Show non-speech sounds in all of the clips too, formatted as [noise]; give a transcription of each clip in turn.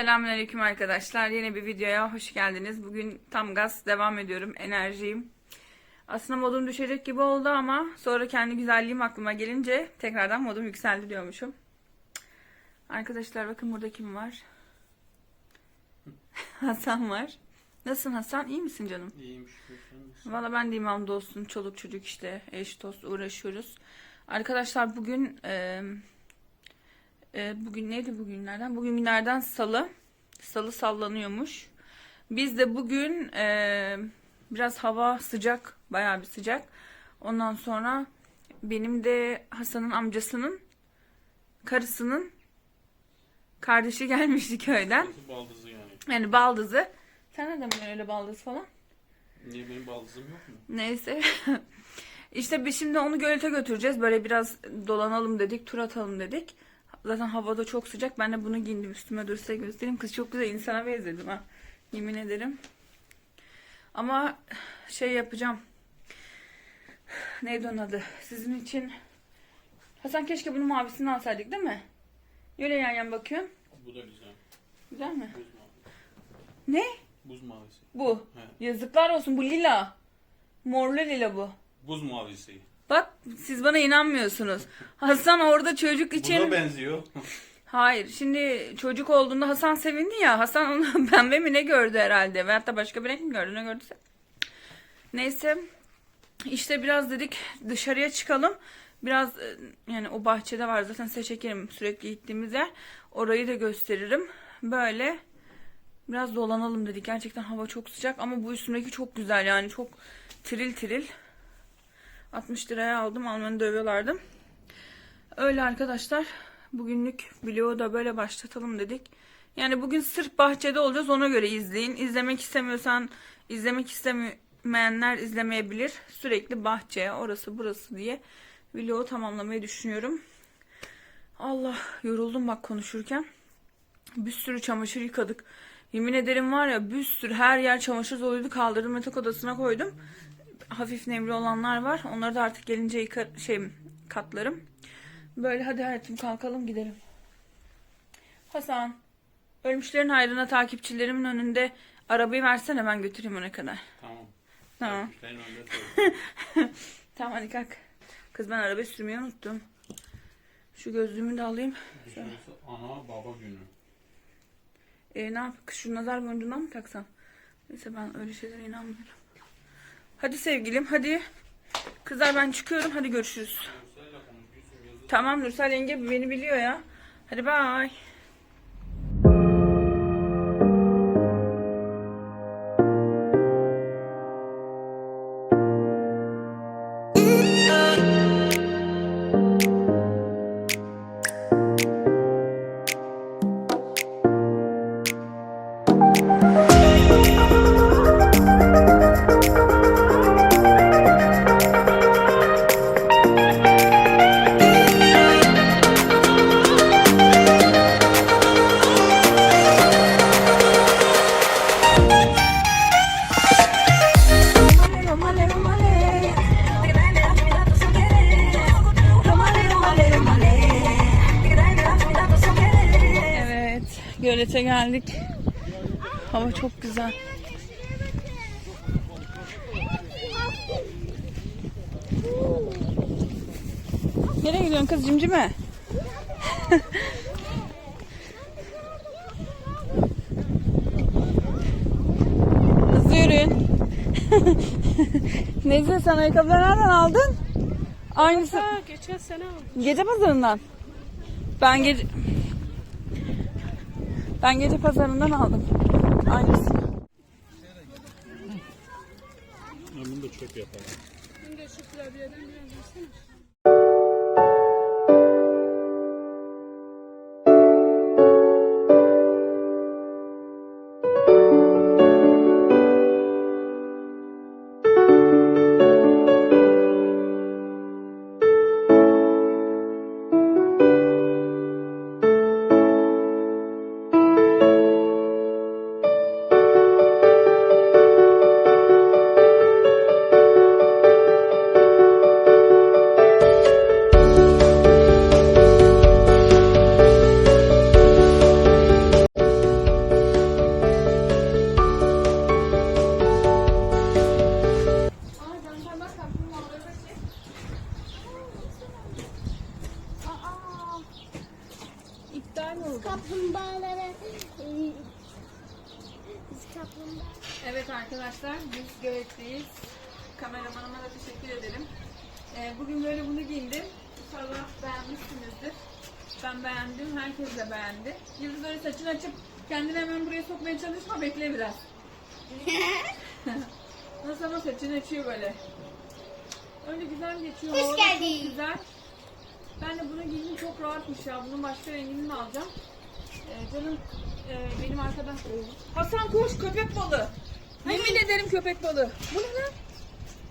Selamünaleyküm arkadaşlar. Yeni bir videoya hoş geldiniz. Bugün tam gaz devam ediyorum. Enerjiyim. Aslında modum düşecek gibi oldu ama sonra kendi güzelliğim aklıma gelince tekrardan modum yükseldi diyormuşum. Arkadaşlar bakın burada kim var? [laughs] Hasan var. Nasılsın Hasan? İyi misin canım? İyiyim şükür. Valla ben de imam dostum, çoluk çocuk işte, eş dost uğraşıyoruz. Arkadaşlar bugün e, e, bugün neydi bugünlerden? Bugün günlerden salı. Salı sallanıyormuş. Biz de bugün e, biraz hava sıcak, bayağı bir sıcak. Ondan sonra benim de Hasan'ın amcasının karısının kardeşi [laughs] gelmişti köyden. Baldızı yani? Yani baldızı. Sen nereden biliyorsun öyle baldız falan? Niye benim baldızım yok mu? Neyse. [laughs] işte biz şimdi onu gölete götüreceğiz. Böyle biraz dolanalım dedik, tur atalım dedik. Zaten havada çok sıcak. Ben de bunu giyindim üstüme dur size göstereyim. Kız çok güzel insana benzedim ha. Yemin ederim. Ama şey yapacağım. Neydi onun adı? Sizin için. Hasan keşke bunun mavisini alsaydık değil mi? Öyle yan yan bakıyorum. Bu da güzel. Güzel mi? Buz mavisi. Ne? Buz mavisi. Bu. He. Yazıklar olsun bu lila. Morlu lila bu. Buz mavisi. Bak siz bana inanmıyorsunuz. Hasan orada çocuk Buna için... benziyor. Hayır şimdi çocuk olduğunda Hasan sevindi ya. Hasan onu [laughs] pembe mi ne gördü herhalde. Veyahut da başka bir renk mi gördü ne gördüyse. Neyse işte biraz dedik dışarıya çıkalım. Biraz e, yani o bahçede var zaten size çekerim sürekli gittiğimiz yer. Orayı da gösteririm. Böyle biraz dolanalım dedik. Gerçekten hava çok sıcak ama bu üstümdeki çok güzel yani çok tiril tiril. 60 liraya aldım. Almanı dövüyorlardı. Öyle arkadaşlar. Bugünlük vlogu da böyle başlatalım dedik. Yani bugün sırf bahçede olacağız ona göre izleyin. İzlemek istemiyorsan izlemek istemeyenler izlemeyebilir. Sürekli bahçeye orası burası diye vlogu tamamlamayı düşünüyorum. Allah yoruldum bak konuşurken. Bir sürü çamaşır yıkadık. Yemin ederim var ya bir sürü her yer çamaşır doluydu kaldırdım yatak odasına koydum. Hafif nemli olanlar var. Onları da artık gelince yıkar, şey katlarım. Böyle hadi hayatım kalkalım gidelim. Hasan. Ölmüşlerin hayrına takipçilerimin önünde arabayı versene ben götüreyim ona kadar. Tamam. Tamam. [laughs] Tamam hadi kalk. Kız ben arabayı sürmeyi unuttum. Şu gözlüğümü de alayım. Düşünürse ana baba günü. E, ne yap? Kız Şu nazar boncuğundan mı taksam? Neyse ben öyle şeylere inanmıyorum. Hadi sevgilim hadi. Kızlar ben çıkıyorum hadi görüşürüz. Tamam Nursel yenge beni biliyor ya. Hadi bay. Nereye gidiyorsun kız cimcime? Hızlı yürüyün. [laughs] Neyse sen ayakkabıları nereden aldın? Aynısı. Ha, geçen sene aldım. Gece pazarından. Ben gece ben gece pazarından aldım. Aynısı. Bunu da çöp yapalım. Şimdi şu klavyeden biraz versene. Kaplumbağalara e, biz kaplumbağa Evet arkadaşlar biz Göğet'teyiz. Kameramanıma da teşekkür ederim. Ee, bugün böyle bunu giyindim. İnşallah beğenmişsinizdir. Ben beğendim, herkes de beğendi. Yıldız öyle saçını açıp kendini hemen buraya sokmaya çalışma, bekle biraz. [laughs] Nasıl ama saçını açıyor böyle. Öyle güzel geçiyor. Hoş çok geldin. Güzel. Ben de bunu giydim çok rahatmış ya. Bunun başka rengini mi alacağım? Ee, canım e, benim arkadaş. Hasan koş köpek balığı. Yemin ederim köpek balığı. Bu ne lan?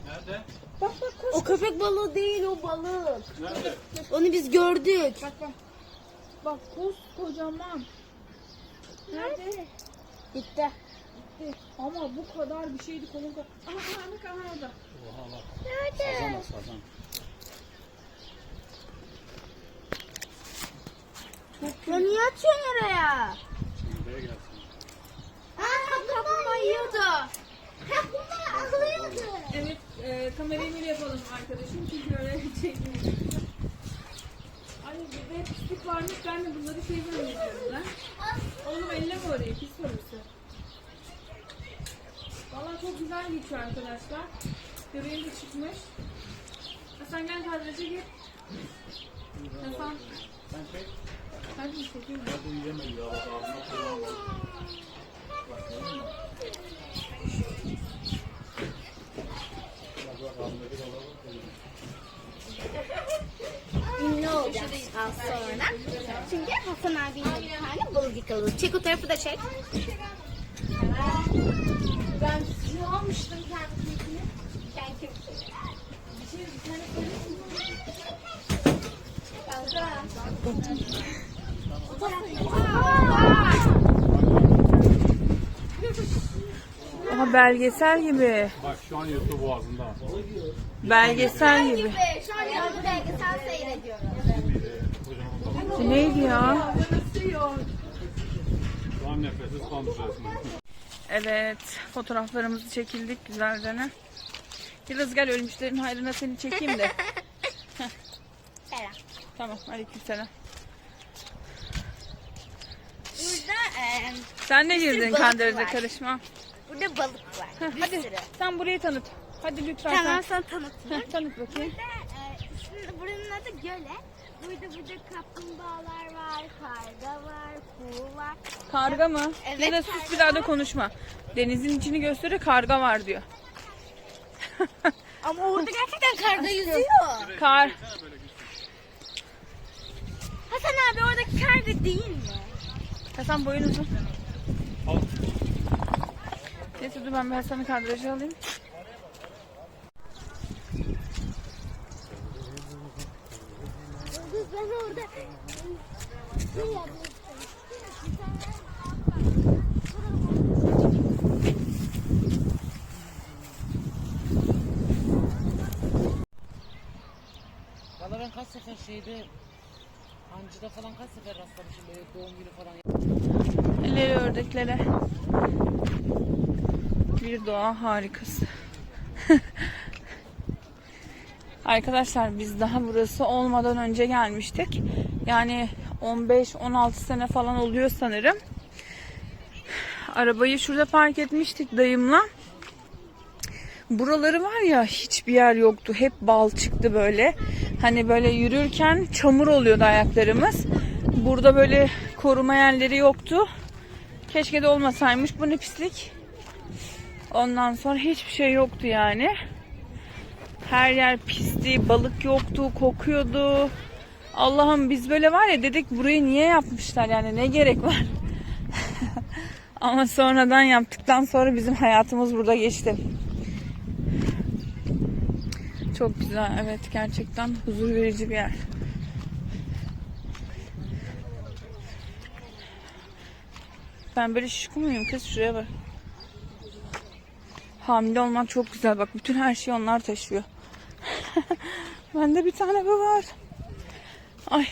Nerede? Bak bak koş. O köpek balığı değil o balık. Nerede? Onu biz gördük. Bak bak. Bak koş kocaman. Nerede? Gitti. Ama bu kadar bir şeydi kolun kadar. Aha aha aha orada. Oha bak. Nerede? Sazan sazan. Ya niye atıyorsun oraya? Şimdi buraya gelsin. Aa kaplumbağa yiyordu. Kaplumbağa ağlıyordu. Evet e, kamerayı böyle yapalım arkadaşım çünkü öyle çekmiyor. Ay bir de pislik varmış ben de bunları şey zannediyorum lan. Oğlum elleme orayı pis orası. Valla çok güzel geçiyor arkadaşlar. Göbeğim de çıkmış. Hasan gel kadraja gir. Hasan. Sen çek. Ünlü olacağız az sonra. Çünkü Hasan abiyle bir tane balık yakaladı. Çek o tarafı da çek. Ben sizi almıştım kendisini. Sen kimsin? Aha belgesel gibi. Bak şu an YouTube boğazında. Belgesel gibi. Şu an yanında belgesel seyrediyorum. Bu neydi ya? Şu an nefessiz kalmış. Evet, fotoğraflarımızı çekildik güzelce. ne? Yıldız gel ölmüşlerin hayrına seni çekeyim de. [laughs] Tamam, aleykümselam. Burada e, Sen de girdin balık kandıraca var. karışma. burada balık var. Heh, bir hadi sürü. sen burayı tanıt. Hadi lütfen Tamam sen. sana tanıtayım. Heh, tanıt bakayım. Burada e, şimdi buranın adı Göle. Burada burada kaplumbağalar var, karga var, kuğu var. Karga mı? Evet, da sus karga bir daha da konuşma. Denizin içini gösteriyor karga var diyor. [laughs] Ama orada gerçekten karga yüzüyor. Kar. Hasan abi oradaki karga değil mi? Hasan boyun uzun. Al. Neyse dur ben bir Hasan'ı kandıraja alayım. Kız ben orada şey yapmıştım. Valla ben kaç sefer şeyde Hancı'da falan kaç sefer rastlamışım böyle doğum günü falan Elleri ördeklere. Bir doğa harikası. [laughs] Arkadaşlar biz daha burası olmadan önce gelmiştik. Yani 15-16 sene falan oluyor sanırım. Arabayı şurada park etmiştik dayımla. Buraları var ya hiçbir yer yoktu. Hep bal çıktı böyle. Hani böyle yürürken çamur oluyordu ayaklarımız. Burada böyle koruma yerleri yoktu. Keşke de olmasaymış. Bu ne pislik. Ondan sonra hiçbir şey yoktu yani. Her yer pisti, balık yoktu, kokuyordu. Allah'ım biz böyle var ya dedik burayı niye yapmışlar yani ne gerek var. [laughs] Ama sonradan yaptıktan sonra bizim hayatımız burada geçti. Çok güzel evet gerçekten huzur verici bir yer. Ben böyle şişko muyum kız şuraya bak. Hamile olmak çok güzel bak bütün her şeyi onlar taşıyor. [laughs] Bende bir tane bu var. Ay.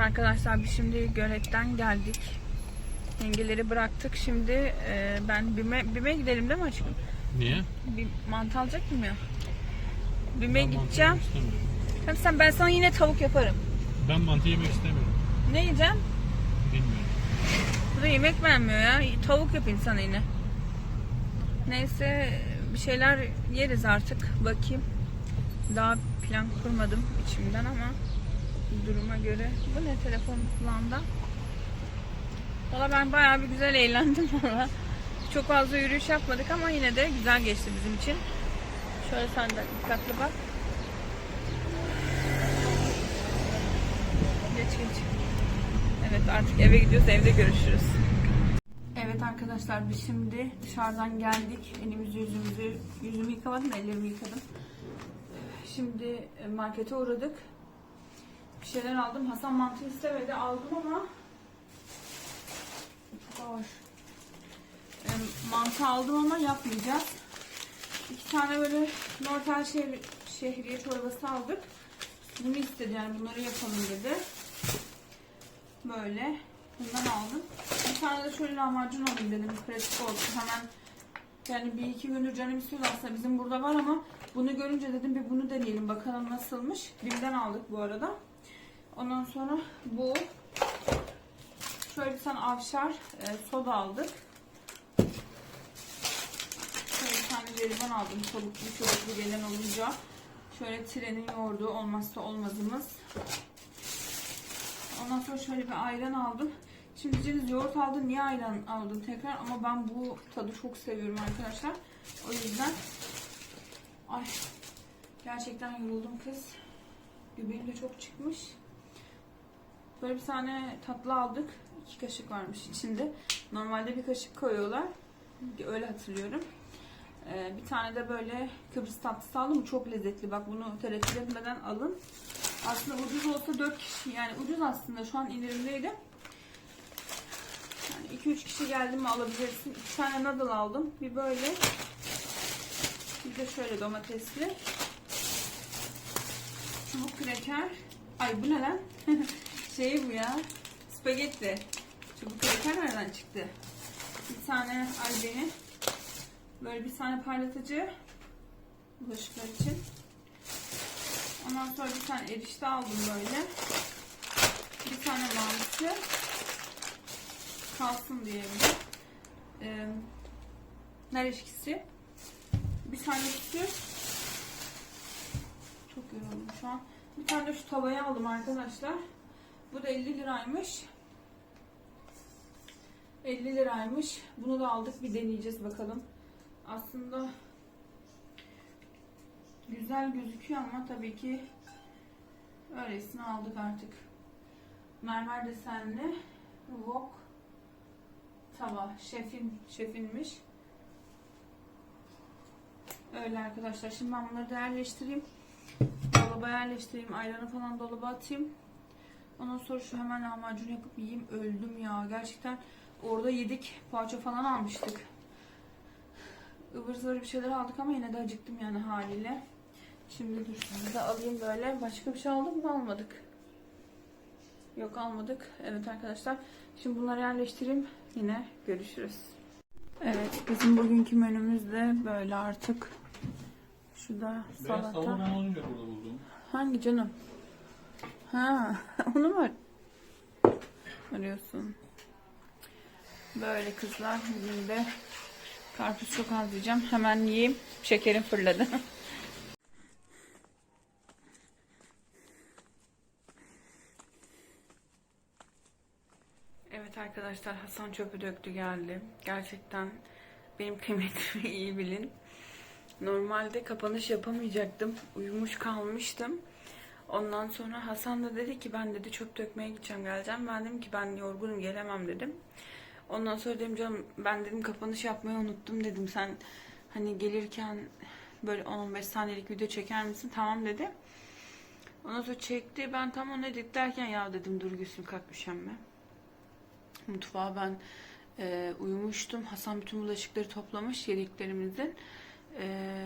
Arkadaşlar biz şimdi göletten geldik. Yengeleri bıraktık. Şimdi e, ben BİM'e BİM'e gidelim değil mi aşkım? Niye? Bir mantı alacak mıyım ya? BİM'e Ben mantı gideceğim. yemek istemiyorum. Hem sen ben sana yine tavuk yaparım. Ben mantı yemek istemiyorum. Ne yiyeceksin? Bilmiyorum. Bu da yemek beğenmiyor ya. Tavuk yapayım sana yine. Neyse bir şeyler yeriz artık. Bakayım. Daha plan kurmadım içimden ama duruma göre. Bu ne telefon kulağında? Valla ben bayağı bir güzel eğlendim valla. Çok fazla yürüyüş yapmadık ama yine de güzel geçti bizim için. Şöyle sen de dikkatli bak. Geç geç. Evet artık eve gidiyoruz. Evde görüşürüz. Evet arkadaşlar biz şimdi dışarıdan geldik. Elimizi yüzümüzü yüzümü yıkamadım ellerimi yıkadım. Şimdi markete uğradık. Bir şeyler aldım. Hasan mantı istemedi. Aldım ama çok ağır. E, mantı aldım ama yapmayacağız. İki tane böyle normal şehri, şehriye çorbası aldık. Bunu istedi yani bunları yapalım dedi. Böyle. Bundan aldım. Bir tane de şöyle lahmacun alayım dedim. Pratik olsun. Hemen yani bir iki gündür canım istiyordu aslında. Bizim burada var ama bunu görünce dedim bir bunu deneyelim. Bakalım nasılmış. Bim'den aldık bu arada. Ondan sonra bu. Şöyle bir tane avşar e, soda aldık. Şöyle bir tane jelibon aldım. Çabuklu çabuklu gelen olunca. Şöyle trenin yoğurdu olmazsa olmazımız. Ondan sonra şöyle bir ayran aldım. Şimdi diyeceğiniz yoğurt aldın niye ayran aldın tekrar ama ben bu tadı çok seviyorum arkadaşlar. O yüzden ay gerçekten yoruldum kız. Göbeğim de çok çıkmış. Böyle bir tane tatlı aldık. İki kaşık varmış içinde. Normalde bir kaşık koyuyorlar. Öyle hatırlıyorum. Ee, bir tane de böyle Kıbrıs tatlısı aldım. Çok lezzetli. Bak bunu tereddüt etmeden alın. Aslında ucuz olsa 4 kişi yani ucuz aslında şu an indirimdeydi. Yani 2-3 kişi geldi mi alabilirsin. 2 tane noodle aldım. Bir böyle. Bir de şöyle domatesli. Çubuk kreker. Ay bu ne lan? [laughs] şey bu ya. Spagetti. Çubuk kreker nereden çıktı? Bir tane albeni. Böyle bir tane parlatıcı. Bulaşıklar için. Ondan sonra bir tane erişte aldım böyle. Bir tane mantı. Kalsın diye bir. Ee, nar eşkisi. Bir tane süt. Çok yoruldum şu an. Bir tane de şu tavayı aldım arkadaşlar. Bu da 50 liraymış. 50 liraymış. Bunu da aldık. Bir deneyeceğiz bakalım. Aslında güzel gözüküyor ama tabii ki öylesine aldık artık. Mermer desenli wok tava. Şefin, şefinmiş. Öyle arkadaşlar. Şimdi ben bunları da yerleştireyim. Dolaba yerleştireyim. Ayranı falan dolaba atayım. Ondan sonra şu hemen lahmacun yapıp yiyeyim. Öldüm ya. Gerçekten orada yedik. Poğaça falan almıştık. ıvır zıvır bir şeyler aldık ama yine de acıktım yani haliyle. Şimdi dur sizi de alayım böyle. Başka bir şey aldık mı? Almadık. Yok almadık. Evet arkadaşlar. Şimdi bunları yerleştireyim. Yine görüşürüz. Evet bizim bugünkü menümüz de böyle artık. Şu da salata. ben olunca burada buldum. Hangi canım? Ha, [laughs] onu mu arıyorsun? Böyle kızlar bugün de karpuz çok az yiyeceğim. Hemen yiyeyim. Şekerim fırladı. [laughs] Evet arkadaşlar Hasan çöpü döktü geldi. Gerçekten benim kıymetimi [laughs] iyi bilin. Normalde kapanış yapamayacaktım. Uyumuş kalmıştım. Ondan sonra Hasan da dedi ki ben dedi çöp dökmeye gideceğim geleceğim. Ben dedim ki ben yorgunum gelemem dedim. Ondan sonra dedim canım ben dedim kapanış yapmayı unuttum dedim. Sen hani gelirken böyle 10-15 saniyelik video çeker misin? Tamam dedi. Ondan sonra çekti. Ben tam onu edit derken ya dedim dur Gülsüm kalk üşenme. Mutfağa ben e, uyumuştum. Hasan bütün bulaşıkları toplamış yediklerimizin. E,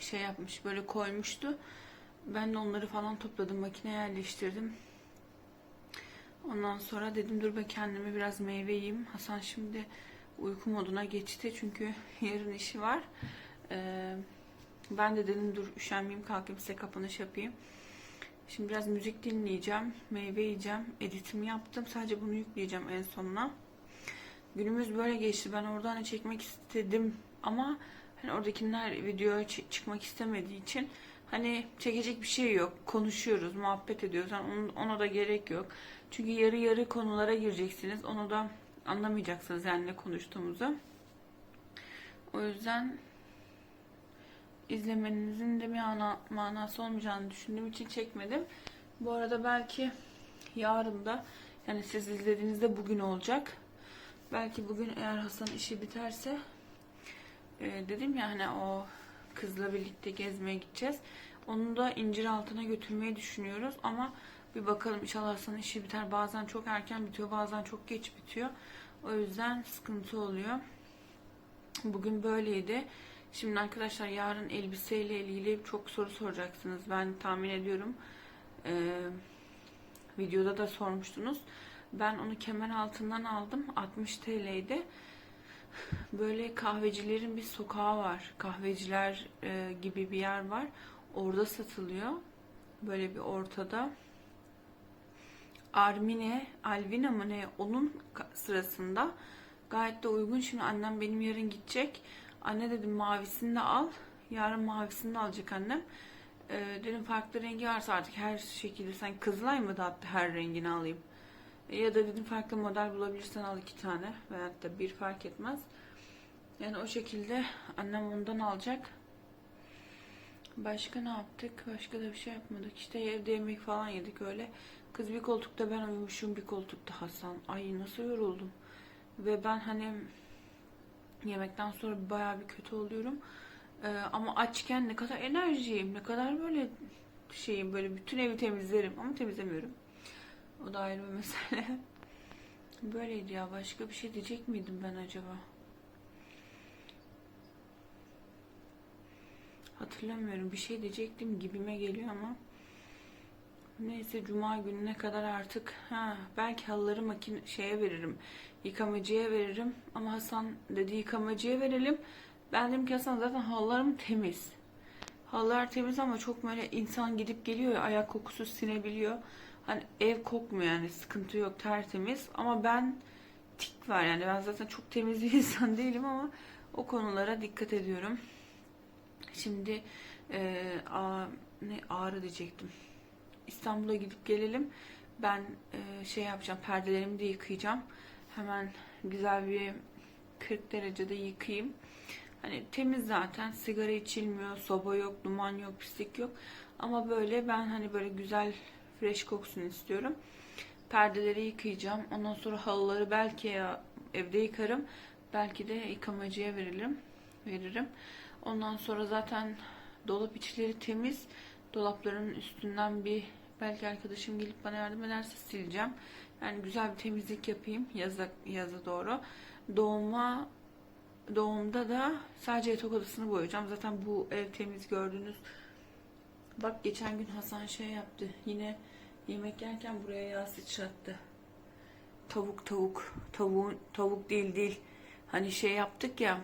şey yapmış böyle koymuştu. Ben de onları falan topladım. Makineye yerleştirdim. Ondan sonra dedim dur ben kendime biraz meyve yiyeyim. Hasan şimdi uyku moduna geçti çünkü [laughs] yarın işi var. Ee, ben de dedim dur üşenmeyeyim kalkayım size kapanış yapayım. Şimdi biraz müzik dinleyeceğim, meyve yiyeceğim, editimi yaptım. Sadece bunu yükleyeceğim en sonuna. Günümüz böyle geçti. Ben oradan hani çekmek istedim ama hani oradakiler videoya çı- çıkmak istemediği için hani çekecek bir şey yok. Konuşuyoruz, muhabbet ediyoruz. Yani ona da gerek yok. Çünkü yarı yarı konulara gireceksiniz. Onu da anlamayacaksınız yani ne konuştuğumuzu. O yüzden izlemenizin de bir ana, manası olmayacağını düşündüğüm için çekmedim. Bu arada belki yarın da yani siz izlediğinizde bugün olacak. Belki bugün eğer Hasan işi biterse e, dedim ya hani o kızla birlikte gezmeye gideceğiz. Onu da incir altına götürmeyi düşünüyoruz ama bir bakalım inşallah Hasan'ın işi biter. Bazen çok erken bitiyor bazen çok geç bitiyor. O yüzden sıkıntı oluyor. Bugün böyleydi. Şimdi arkadaşlar yarın elbiseyle ilgili çok soru soracaksınız. Ben tahmin ediyorum. Ee, videoda da sormuştunuz. Ben onu kemer altından aldım. 60 TL'ydi. Böyle kahvecilerin bir sokağı var. Kahveciler e, gibi bir yer var. Orada satılıyor. Böyle bir ortada. Armine, Alvina mı ne? Onun sırasında gayet de uygun. Şimdi annem benim yarın gidecek. Anne dedim mavisini de al. Yarın mavisini de alacak annem. Ee, dedim farklı rengi varsa artık her şekilde sen kızılay mı dağıttı her rengini alayım. Ya da dedim farklı model bulabilirsen al iki tane. Veyahut da bir fark etmez. Yani o şekilde annem ondan alacak. Başka ne yaptık? Başka da bir şey yapmadık. İşte evde yemek falan yedik öyle. Kız bir koltukta ben uyumuşum bir koltukta Hasan. Ay nasıl yoruldum. Ve ben hani yemekten sonra bayağı bir kötü oluyorum. Ee, ama açken ne kadar enerjiyim, ne kadar böyle şeyim böyle bütün evi temizlerim ama temizlemiyorum. O da ayrı bir mesele. [laughs] Böyleydi ya. Başka bir şey diyecek miydim ben acaba? Hatırlamıyorum. Bir şey diyecektim gibime geliyor ama. Neyse cuma gününe kadar artık ha belki halıları makine şeye veririm. Yıkamacıya veririm. Ama Hasan dedi yıkamacıya verelim. Ben dedim ki Hasan zaten halılarım temiz. Halılar temiz ama çok böyle insan gidip geliyor ya ayak kokusu sinebiliyor. Hani ev kokmuyor yani sıkıntı yok tertemiz. Ama ben tik var yani ben zaten çok temiz bir [laughs] insan değilim ama o konulara dikkat ediyorum. Şimdi e, a, ne ağrı diyecektim. İstanbul'a gidip gelelim. Ben e, şey yapacağım perdelerimi de yıkayacağım. Hemen güzel bir 40 derecede yıkayayım. Hani temiz zaten sigara içilmiyor, soba yok, duman yok, pislik yok. Ama böyle ben hani böyle güzel fresh koksun istiyorum. Perdeleri yıkayacağım. Ondan sonra halıları belki ya evde yıkarım. Belki de yıkamacıya veririm. Veririm. Ondan sonra zaten dolap içleri temiz. Dolapların üstünden bir belki arkadaşım gelip bana yardım ederse sileceğim. Yani güzel bir temizlik yapayım yaza, yaza doğru. Doğuma doğumda da sadece yatak odasını boyayacağım. Zaten bu ev temiz gördünüz. Bak geçen gün Hasan şey yaptı. Yine yemek yerken buraya yağ sıçrattı. Tavuk tavuk. Tavuğun tavuk değil değil. Hani şey yaptık ya.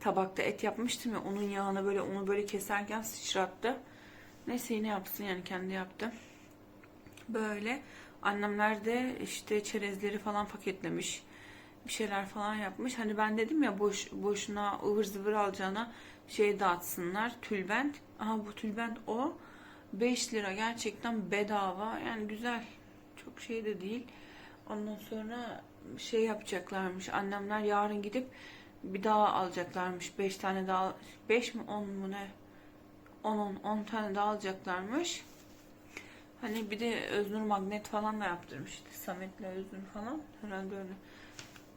Tabakta et yapmıştım ya onun yağını böyle onu böyle keserken sıçrattı. Neyse yine yapsın yani kendi yaptı. Böyle annemler de işte çerezleri falan paketlemiş. Bir şeyler falan yapmış. Hani ben dedim ya boş boşuna ıvır zıvır alacağına şey dağıtsınlar. Tülbent. Aha bu tülbent o. 5 lira gerçekten bedava. Yani güzel. Çok şey de değil. Ondan sonra şey yapacaklarmış. Annemler yarın gidip bir daha alacaklarmış. 5 tane daha 5 mi 10 mu ne? 10 10 10 tane daha alacaklarmış. Hani bir de Öznur magnet falan da yaptırmıştı. Samet'le Öznur falan. Herhalde öyle.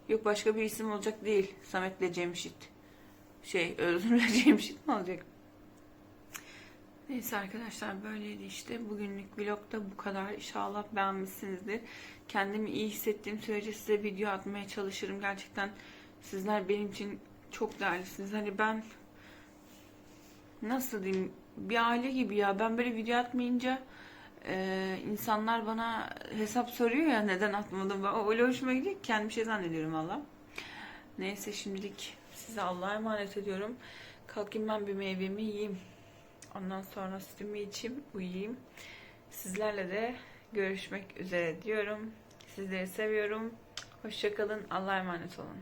Yok başka bir isim olacak değil. Samet'le Cemşit. Şey Öznur'la [laughs] Cemşit mi olacak? Neyse arkadaşlar böyleydi işte. Bugünlük vlogda bu kadar. İnşallah beğenmişsinizdir. Kendimi iyi hissettiğim sürece size video atmaya çalışırım. Gerçekten sizler benim için çok değerlisiniz. Hani ben nasıl diyeyim bir aile gibi ya. Ben böyle video atmayınca e, insanlar bana hesap soruyor ya neden atmadım. Ben öyle hoşuma gidiyor ki şey zannediyorum valla. Neyse şimdilik size Allah'a emanet ediyorum. Kalkayım ben bir meyvemi yiyeyim. Ondan sonra sütümü içeyim, uyuyayım. Sizlerle de görüşmek üzere diyorum. Sizleri seviyorum. Hoşçakalın. Allah'a emanet olun.